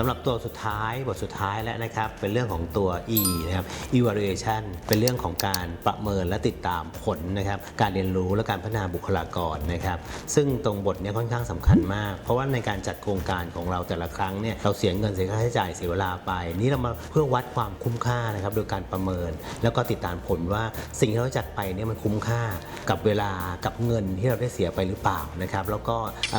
สำหรับตัวสุดท้ายบทสุดท้ายแล้วนะครับ เป็นเรื่องของตัว E นะครับ evaluation เป็นเรื่องของการประเมินและติดตามผลนะครับ การเรียนรู้และการพัฒนาบุคลากรนะครับ ซึ่งตรงบทนี้ค่อนข้างสำคัญมาก เพราะว่าในการจัดโครงการของเราแต่ละครั้งเนี่ยเราเสียเงินเสียค่าใช้จ่ายเสียเวลาไป นี่เรามาเพื่อวัดความคุ้มค่านะครับโดยการประเมิน แล้วก็ติดตามผลว่าสิ่งที่เราจัดไปเนี่ยมันคุ้มค่ากับเวลากับเงินที่เราได้เสียไปหรือเปล่านะครับแล้วก็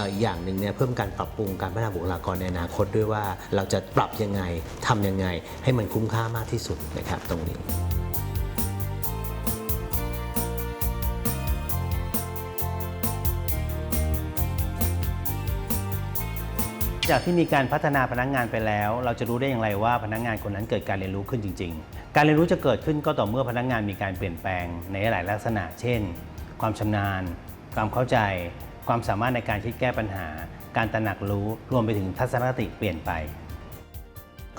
อีกอย่างหนึ่งเนี่ยเพิ่มการปรับปรุงการพัฒนาบุคลากรในอนาคตด้วยว่าเราจะปรับยังไงทำยังไง ให้มันคุ้มค่ามากที่สุดนะครับตรงนี้จากที่มีการพัฒนาพนักงานไปแล้ว เราจะรู้ได้อย่างไรว่าพนักงานคนนั้นเกิดการเรียนรู้ขึ้นจริง ๆ การเรียนรู้จะเกิดขึ้นก็ต่อเมื่อพนักงานมีการเปลี่ยนแปลงในหลายลักษณะ เช่น ความชำนาญ ความเข้าใจ ความสามารถในการคิดแก้ปัญหา การตระหนักรู้รวมไปถึงทัศนคติเปลี่ยนไป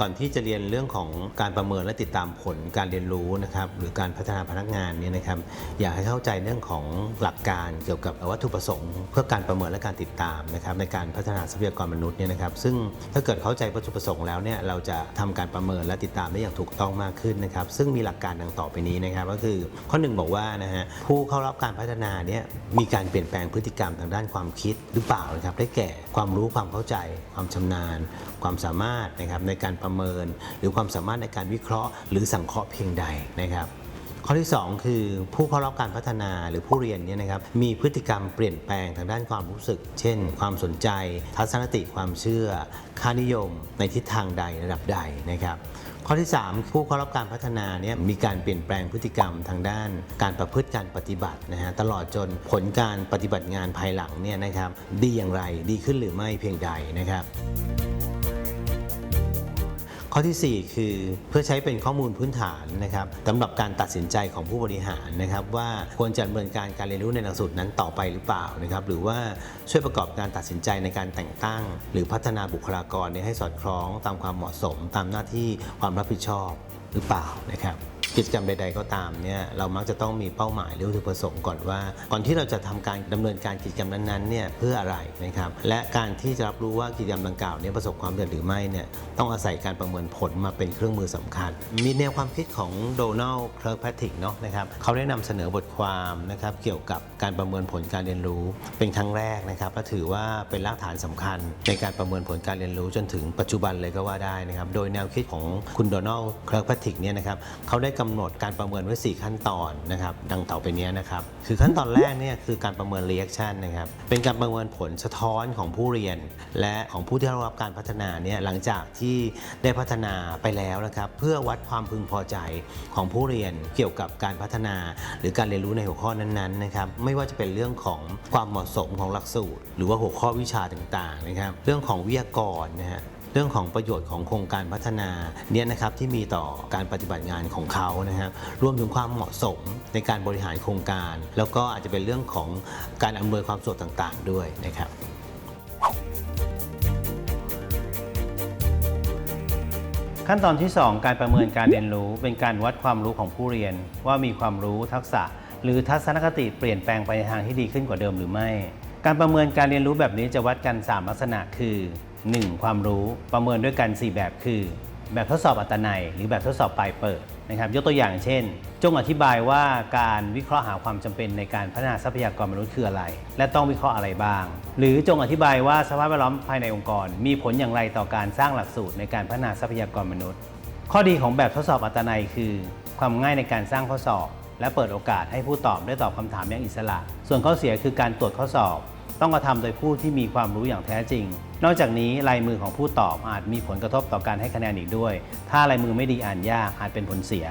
ก่อนที่จะเรียนเรื่องของการประเมินและติดตามผลการเรียนรู้นะครับหรือการพัฒนาพนักงานเนี่ยนะครับอยากให้เข้าใจเรื่องของหลักการเกี่ยวกับวัตถุประสงค์ เพื่อการประเมินและการติดตามนะครับในการพัฒนาทรัพยากรมนุษย์เนี่ยนะครับซึ่งถ้าเกิดเข้าใจวัตถุประสงค์แล้วเนี่ยเราจะทำการประเมินและติดตามได้อย่างถูกต้องมากขึ้นนะครับซึ่งมีหลักการดังต่อไปนี้นะครับก็คือข้อหนึ่งบอกว่านะฮะผู้เข้ารับการพัฒนาเนี่ยมีการเปลี่ยนแปลงพฤติกรรมทางด้านความคิดหรือเปล่านะครับได้แก่ความรู้ความเข้าใจ ความชำนาญ ความสามารถนะครับในการประเมิน หรือความสามารถในการวิเคราะห์ หรือสังเคราะห์เพียงใดนะครับ ข้อที่ 2 คือผู้เข้ารับการพัฒนาหรือผู้เรียนเนี่ยนะครับมีพฤติกรรมเปลี่ยนแปลงทางด้านความรู้สึก เช่น ความสนใจ ทัศนคติความเชื่อ ค่านิยมในทิศทางใดระดับใดนะครับข้อที่ 3 ผู้เข้ารับการพัฒนาเนี่ยมีการเปลี่ยนแปลงพฤติกรรมทางด้าน การประพฤติการปฏิบัตินะฮะตลอดจนผลการปฏิบัติงานภายหลังเนี่ยนะครับดีอย่างไรดีขึ้นหรือไม่เพียงใดนะครับ ข้อทีสี่ 4 คือเพื่อใช้เป็นข้อมูลพื้นฐานนะครับสำหรับการตัดสินใจของผู้บริหารนะครับ ว่าควรจะดำเนินการการเรียนรู้ในหลักสูตรนั้นต่อไปหรือเปล่านะครับ หรือว่าช่วยประกอบการตัดสินใจในการแต่งตั้ง หรือพัฒนาบุคลากรให้สอดคล้องตามความเหมาะสม ตามหน้าที่ความรับผิดชอบหรือเปล่านะครับ กิจกรรมใด ๆ ก็ตามเนี่ยเรามักจะต้องมีเป้าหมายหรือวัตถุประสงค์ก่อนว่า ก่อนที่เราจะทำการดำเนินการกิจกรรมนั้นๆเนี่ยเพื่ออะไรนะครับและการที่จะรับรู้ว่ากิจกรรมดังกล่าวเนี่ยประสบความสำเร็จหรือไม่เนี่ยต้องอาศัยการประเมินผลมาเป็นเครื่องมือสำคัญ มีแนวความคิดของโดนัลด์เคลร์กแพทริกเนาะนะครับเขาได้นำเสนอบทความนะครับเกี่ยวกับการประเมินผลการเรียนรู้เป็นครั้งแรกนะครับและถือว่าเป็นรากฐานสำคัญ ในการประเมินผลการเรียนรู้จนถึงปัจจุบันเลยก็ว่าได้นะครับโดยแนวคิดของคุณโดนัลด์เคลร์กแพทริกเนี่ยนะครับเขาได้กำหนดการประเมินไว้ 4 ขั้นตอนนะครับดังต่อไปนี้นะครับคือขั้นตอนแรกเนี่ยคือการประเมิน reaction นะครับเป็นการประเมินผลสะท้อนของผู้เรียน และของผู้ที่ได้รับการพัฒนาเนี่ยหลังจากที่ได้พัฒนาไปแล้วนะครับเพื่อวัดความพึงพอใจของผู้เรียนเกี่ยวกับการพัฒนา หรือการเรียนรู้ในหัวข้อนั้นๆนะครับไม่ว่าจะเป็นเรื่องของความเหมาะสมของหลักสูตร หรือว่าหัวข้อวิชาต่างๆนะครับเรื่องของวิทยากรนะฮะ เรื่องของประโยชน์ของโครงการพัฒนาเนี่ยนะครับที่มีต่อการปฏิบัติงานของเขานะครับรวมถึงความเหมาะสมในการบริหารโครงการ แล้วก็อาจจะเป็นเรื่องของการอำนวยความสะดวกต่างๆ ด้วยนะครับขั้นตอนที่ 2 การประเมินการเรียนรู้เป็นการวัดความรู้ของผู้เรียน ว่ามีความรู้ทักษะ หรือทัศนคติเปลี่ยนแปลงไปในทางที่ดีขึ้นกว่าเดิมหรือไม่ การประเมินการเรียนรู้แบบนี้จะวัดกัน 3 ลักษณะคือ 1. ความรู้ประเมินด้วยกัน 4 แบบคือ แบบทดสอบอัตนัย หรือแบบทดสอบปลายเปิดนะครับ ยกตัวอย่างเช่น จงอธิบายว่าการวิเคราะห์หาความจำเป็นในการพัฒนาทรัพยากรมนุษย์คืออะไร และต้องวิเคราะห์อะไรบ้าง หรือจงอธิบายว่าสภาพแวดล้อมภายในองค์กร มีผลอย่างไรต่อการสร้างหลักสูตรในการพัฒนาทรัพยากรมนุษย์ ข้อดีของแบบทดสอบอัตนัยคือ ความง่ายในการสร้างข้อสอบ และเปิดโอกาสให้ผู้ตอบได้ตอบคำถามอย่างอิสระ ส่วนข้อเสียคือการตรวจข้อสอบ ต้องกระทำโดยผู้ที่มีความรู้อย่างแท้จริง นอกจากนี้ลายมือของผู้ตอบอาจมีผลกระทบต่อการให้คะแนนอีกด้วย ถ้าลายมือไม่ดีอ่านยากอาจเป็นผลเสีย